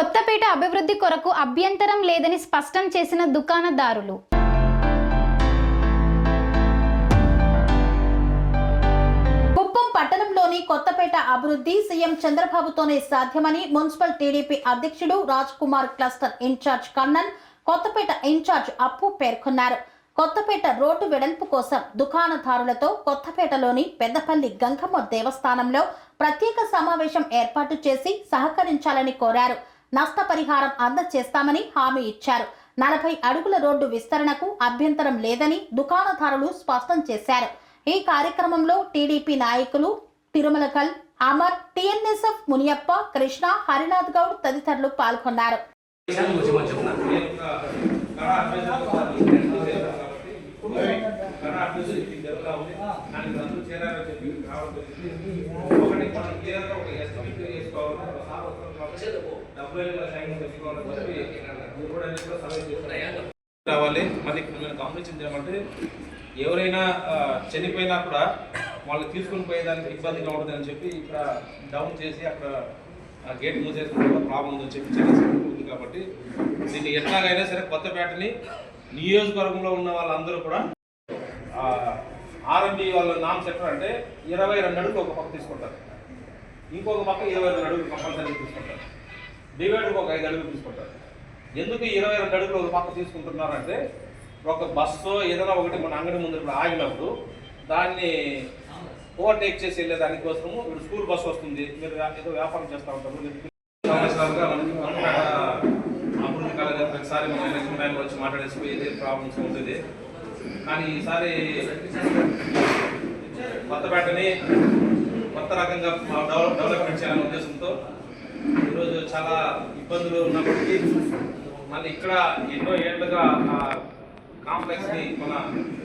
కొత్తపేట అభివృద్ధి కొరకు అభ్యంతరం లేదని స్పష్టం చేసిన దుకాణదారులు. కుప్పం పట్టణంలోని కొత్తపేట అభివృద్ధి సీఎం చంద్రబాబుతోనే సాధ్యమని మున్సిపల్ టీడీపీ అధ్యక్షుడు Raj Kumar cluster incharge Kannan Kothapeta incharge Appu పేర్కొన్నారు. కొత్తపేట రోడ్డు వెడల్పు కోసం దుకాణదారులతో కొత్తపేటలోని పెద్దపల్లి గంగమ్మ దేవస్థానంలో ప్రత్యేక సమావేశం ఏర్పాటు చేసి సహకరించాలని కోరారు. నష్టపరిహారం అందజేస్తామని హామీ ఇచ్చారు. నలభై అడుగుల రోడ్డు విస్తరణకు అభ్యంతరం లేదని దుకాణదారులు స్పష్టం చేశారు. ఈ కార్యక్రమంలో టీడీపీ నాయకులు తిరుమలకల్ అమర్ టిఎన్ఎస్ఎఫ్ మునియప్ప కృష్ణ హరినాథ్ గౌడ్ తదితరులు పాల్గొన్నారు. విషయాన్ని గురించి మనం చెప్తున్నాను. రావాలి మళ్ళీ నేను మేము గమనించింది ఏమంటే ఎవరైనా చనిపోయినా కూడా వాళ్ళు తీసుకుని పోయేదానికి ఇబ్బందిగా ఉంటుందని చెప్పి ఇక్కడ డౌన్ చేసి అక్కడ ఆ గేట్ మూసేసిన ప్రాబ్లం ఉందని చెప్పి చాలా కాబట్టి దీన్ని ఎట్లాగైనా సరే కొత్తపేటని నియోజకవర్గంలో ఉన్న వాళ్ళందరూ కూడా ఆర్ఎంబి వాళ్ళ నామ్ సెక్టర్ అంటే ఇరవై రెండు అడుగులు ఒక పక్క తీసుకుంటారు. ఇంకొక పక్క ఇరవై రెండు అడుగులు కంపల్సరీ తీసుకుంటారు. డివైడర్కి ఒక ఐదు అడుగులు తీసుకుంటారు. ఎందుకు ఇరవై రెండు అడుగులు ఒక పక్క తీసుకుంటున్నారంటే ఒక బస్సు ఏదైనా ఒకటి మన అంగడి ముందు ఇప్పుడు ఆగినప్పుడు దాన్ని ఓవర్టేక్ చేసి వెళ్ళే దానికోసము ఇప్పుడు స్కూల్ బస్సు వస్తుంది. మీరు ఏదో వ్యాపారం చేస్తూ ఉంటారు. సంవత్సరాలుగా అభివృద్ధి కాలేదు ప్రతిసారి మనం ఎలక్షన్ టైంలో వచ్చి మాట్లాడేసి ఏదైతే ప్రాబ్లమ్స్ ఉంటుంది. కానీ ఈసారి కొత్తపేటని కొత్త రకంగా డెవలప్మెంట్ చేయాలనే ఉద్దేశంతో ఈరోజు చాలా ఇబ్బందులు ఉన్నప్పటికీ మళ్ళీ ఇక్కడ ఎన్నో ఏళ్ళుగా ఆ కాంప్లెక్స్ని మన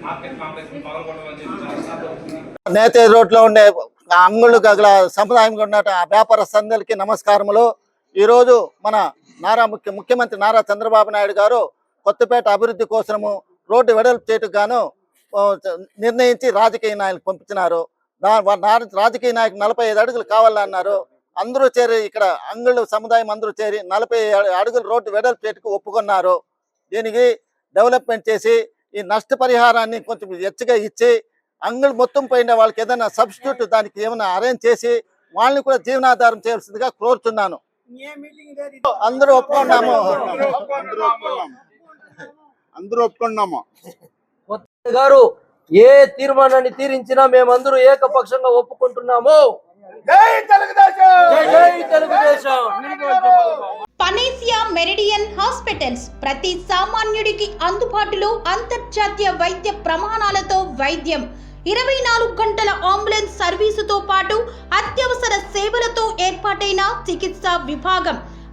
మార్కెట్ కాంప్లెక్స్ని పగలగొట్టాలని చెప్పి చాలా నేతే రోడ్లో ఉండే ఆ అంగుళ్ళు గల సముదాయంగా ఉన్న ఆ వ్యాపారస్తులందరికీ నమస్కారములు. ఈరోజు మన నారా ముఖ్య ముఖ్యమంత్రి నారా చంద్రబాబు నాయుడు గారు కొత్తపేట అభివృద్ధి కోసము రోడ్డు వెడల్పు చేయటకు గాను నిర్ణయించి రాజకీయ నాయకులు పంపించినారు. రాజకీయ నాయకులు నలభై ఐదు అడుగులు కావాలన్నారు. అందరూ చేరి ఇక్కడ అంగుళ్ళు సముదాయం అందరూ చేరి నలభై అడుగులు రోడ్డు వెడల్పు చేయటకు ఒప్పుకున్నారు. దీనికి డెవలప్మెంట్ చేసి ఈ నష్టపరిహారాన్ని కొంచెం ఎచ్చగా ఇచ్చి అంగడి మొత్తం పోయిన వాళ్ళకి ఏదైనా సబ్స్టిట్యూట్ దానికి ఏమైనా అరేంజ్ చేసి వాళ్ళని కూడా జీవనాధారం చేయాల్సిందిగా కోరుతున్నాను అందరూ ఒప్పుకున్నాము. అందరూ ఒప్పుకున్నాం అందరూ ఒప్పుకున్నాము? గారు ఏ తీర్మానాన్ని తీరించినా మేమందరూ ఏకపక్షంగా ఒప్పుకుంటున్నాము. జై జై తెలుగుదేశం! పనేసియా మెరిడియన్ హాస్పిటల్స్ ప్రతి సామాన్యుడికి అందుబాటులో అంతర్జాతీయ వైద్య ప్రమాణాలతో వైద్యం. ఇరవై నాలుగు గంటల అంబులెన్స్ సర్వీసుతో పాటు అత్యవసర సేవలతో ఏర్పాటైన చికిత్సా విభాగం.